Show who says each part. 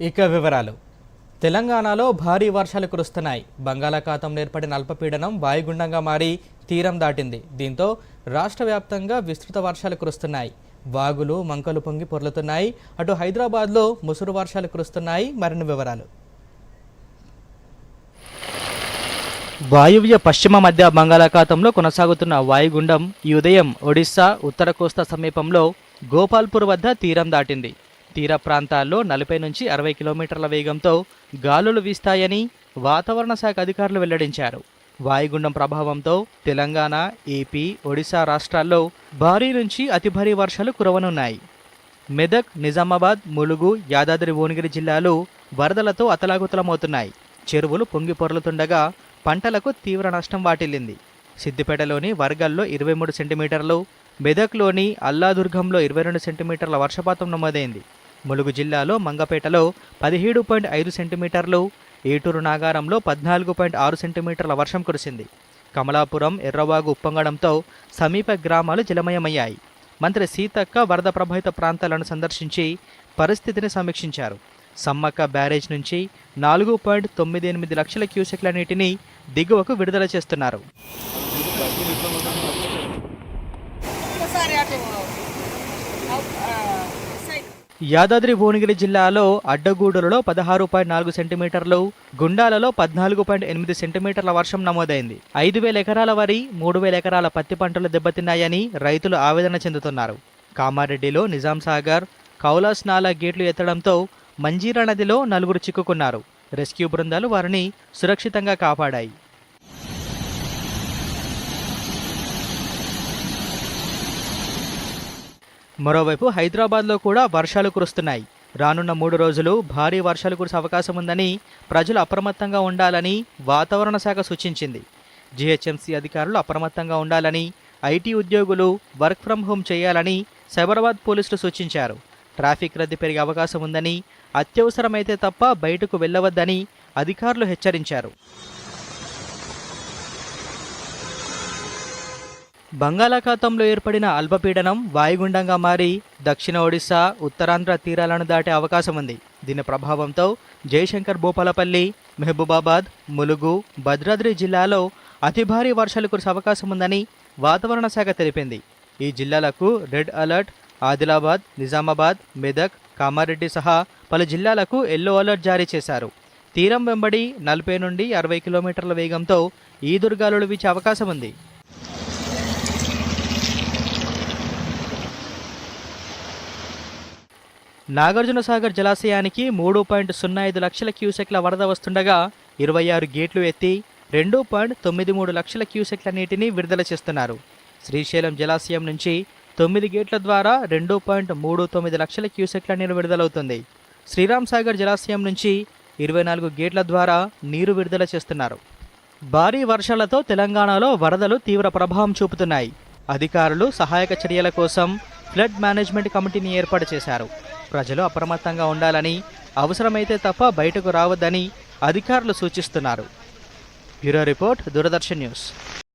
Speaker 1: ఇక వివరాలు. తెలంగాణలో భారీ వర్షాలు కురుస్తున్నాయి. బంగాళాఖాతంలో ఏర్పడిన అల్పపీడనం వాయుగుండంగా మారి తీరం దాటింది. దీంతో రాష్ట్ర వ్యాప్తంగా విస్తృత వర్షాలు కురుస్తున్నాయి. వాగులు మంకలు పొంగి పొర్లుతున్నాయి. అటు హైదరాబాద్లో ముసురు వర్షాలు కురుస్తున్నాయి. మరిన్ని వివరాలు. వాయువ్య పశ్చిమ మధ్య బంగాళాఖాతంలో కొనసాగుతున్న వాయుగుండం ఈ ఉదయం ఒడిశా ఉత్తర కోస్తా సమీపంలో గోపాల్పూర్ వద్ద తీరం దాటింది. తీర ప్రాంతాల్లో నలభై నుంచి అరవై కిలోమీటర్ల వేగంతో గాలులు వీస్తాయని వాతావరణ శాఖ అధికారులు వెల్లడించారు. వాయుగుండం ప్రభావంతో తెలంగాణ ఏపీ ఒడిశా రాష్ట్రాల్లో భారీ నుంచి అతి భారీ వర్షాలు కురవనున్నాయి. మెదక్ నిజామాబాద్ ములుగు యాదాద్రి భువనగిరి జిల్లాలు వరదలతో అతలాకుతలమవుతున్నాయి. చెరువులు పొంగి పొర్లుతుండగా పంటలకు తీవ్ర నష్టం వాటిల్లింది. సిద్దిపేటలోని వర్గల్లో ఇరవై మూడు సెంటీమీటర్లు మెదక్లోని అల్లాదుర్గంలో ఇరవై రెండు సెంటీమీటర్ల వర్షపాతం నమోదైంది. ములుగు జిల్లాలో మంగపేటలో పదిహేడు పాయింట్ ఐదు సెంటీమీటర్లు ఏటూరు నాగారంలో పద్నాలుగు పాయింట్ ఆరు సెంటీమీటర్ల వర్షం కురిసింది. కమలాపురం ఎర్రవాగు ఉప్పొంగడంతో సమీప గ్రామాలు జలమయమయ్యాయి. మంత్రి సీతక్క వరద ప్రభావిత ప్రాంతాలను సందర్శించి పరిస్థితిని సమీక్షించారు. సమ్మక్క బ్యారేజ్ నుంచి నాలుగు పాయింట్ తొమ్మిది ఎనిమిది లక్షల క్యూసెక్ల నీటిని దిగువకు విడుదల చేస్తున్నారు.
Speaker 2: ఒకసారి
Speaker 1: యాదాద్రి భువనగిరి జిల్లాలో అడ్డగూడులలో పదహారు పాయింట్ నాలుగు సెంటీమీటర్లు గుండాలలో పద్నాలుగు పాయింట్ ఎనిమిది సెంటీమీటర్ల వర్షం నమోదైంది. ఐదు వేల ఎకరాల వరి మూడు వేల ఎకరాల పత్తి పంటలు దెబ్బతిన్నాయని రైతులు ఆవేదన చెందుతున్నారు. కామారెడ్డిలో నిజాం సాగర్ కౌలాస్ నాలా గేట్లు ఎత్తడంతో మంజీరా నదిలో నలుగురు చిక్కుకున్నారు. రెస్క్యూ బృందాలు వారిని సురక్షితంగా కాపాడాయి. మరోవైపు హైదరాబాద్లో కూడా వర్షాలు కురుస్తున్నాయి. రానున్న మూడు రోజులు భారీ వర్షాలు కురిసే అవకాశం ఉందని ప్రజలు అప్రమత్తంగా ఉండాలని వాతావరణ శాఖ సూచించింది. జీహెచ్ఎంసీ అధికారులు అప్రమత్తంగా ఉండాలని ఐటీ ఉద్యోగులు వర్క్ ఫ్రం హోం చేయాలని సైబరాబాద్ పోలీసులు సూచించారు. ట్రాఫిక్ రద్దీ పెరిగే అవకాశం ఉందని అత్యవసరమైతే తప్ప బయటకు వెళ్ళవద్దని అధికారులు హెచ్చరించారు. బంగాళాఖాతంలో ఏర్పడిన అల్పపీడనం వాయుగుండంగా మారి దక్షిణ ఒడిశా ఉత్తరాంధ్ర తీరాలను దాటే అవకాశం ఉంది. దీని ప్రభావంతో జయశంకర్ భూపాలపల్లి మహబూబాబాద్ ములుగు భద్రాద్రి జిల్లాలో అతి భారీ వర్షాలు కురిసే అవకాశం ఉందని వాతావరణ శాఖ తెలిపింది. ఈ జిల్లాలకు రెడ్ అలర్ట్ ఆదిలాబాద్ నిజామాబాద్ మెదక్ కామారెడ్డి సహా పలు జిల్లాలకు ఎల్లో అలర్ట్ జారీ చేశారు. తీరం వెంబడి నలభై నుండి అరవై కిలోమీటర్ల వేగంతో ఈ దుర్గాలులు వీచే అవకాశం ఉంది. నాగార్జున సాగర్ జలాశయానికి మూడు పాయింట్ సున్నా ఐదు లక్షల క్యూసెక్ల వరద వస్తుండగా ఇరవై ఆరు గేట్లు ఎత్తి రెండు పాయింట్ తొమ్మిది మూడు లక్షల క్యూసెక్ల నీటిని విడుదల చేస్తున్నారు. శ్రీశైలం జలాశయం నుంచి తొమ్మిది గేట్ల ద్వారా రెండు పాయింట్ మూడు తొమ్మిది లక్షల క్యూసెక్ల నీరు విడుదలవుతుంది. శ్రీరామ్ సాగర్ జలాశయం నుంచి ఇరవై నాలుగు గేట్ల ద్వారా నీరు విడుదల చేస్తున్నారు. భారీ వర్షాలతో తెలంగాణలో వరదలు తీవ్ర ప్రభావం చూపుతున్నాయి. అధికారులు సహాయక చర్యల కోసం ఫ్లడ్ మేనేజ్మెంట్ కమిటీని ఏర్పాటు చేశారు. ప్రజలు అప్రమత్తంగా ఉండాలని అవసరమైతే తప్ప బయటకు రావద్దని అధికారులు సూచిస్తున్నారు. Bureau report Doordarshan news.